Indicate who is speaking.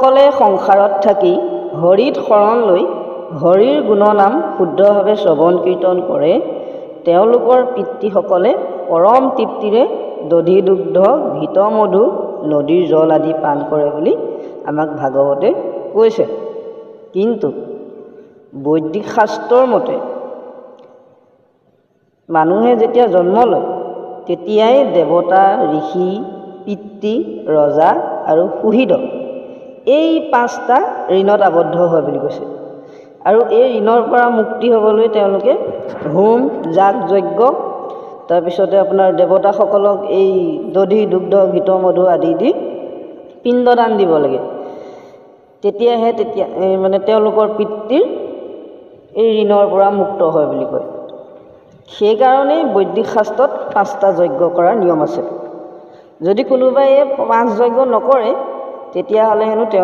Speaker 1: যিসকলে সংসাৰত থাকি হৰিত শৰণ লৈ হৰিৰ গুণনাম শুদ্ধভাৱে শ্ৰৱণ কীৰ্তন কৰে তেওঁলোকৰ পিতৃসকলে পৰম তৃপ্তিৰে দধি দুগ্ধ ঘৃত মধু নদীৰ জল আদি পান কৰে বুলি আমাক ভাগৱতে কৈছে। কিন্তু বৈদিক শাস্ত্ৰৰ মতে মানুহে যেতিয়া জন্ম লয় তেতিয়াই দেৱতা ঋষি পিতৃ ৰজা আৰু সুহৃদ এই পাঁচটা ঋণত আবদ্ধ হয় বুলি কৈছে। আৰু এই ঋণৰ পৰা মুক্তি হ'বলৈ তেওঁলোকে হোম যাগ যজ্ঞ তাৰপিছতে আপোনাৰ দেৱতাসকলক এই দধি দুগ্ধ ঘৃত মধু আদি দি পিণ্ডদান দিব লাগে। তেতিয়াহে তেতিয়া মানে তেওঁলোকৰ পিতৃৰ এই ঋণৰ পৰা মুক্ত হয় বুলি কয়। সেইকাৰণেই বৈদিক শাস্ত্ৰত পাঁচটা যজ্ঞ কৰাৰ নিয়ম আছে। যদি কোনোবাই পাঁচ যজ্ঞ নকৰে তেতিয়াহ'লে হেনো তেওঁ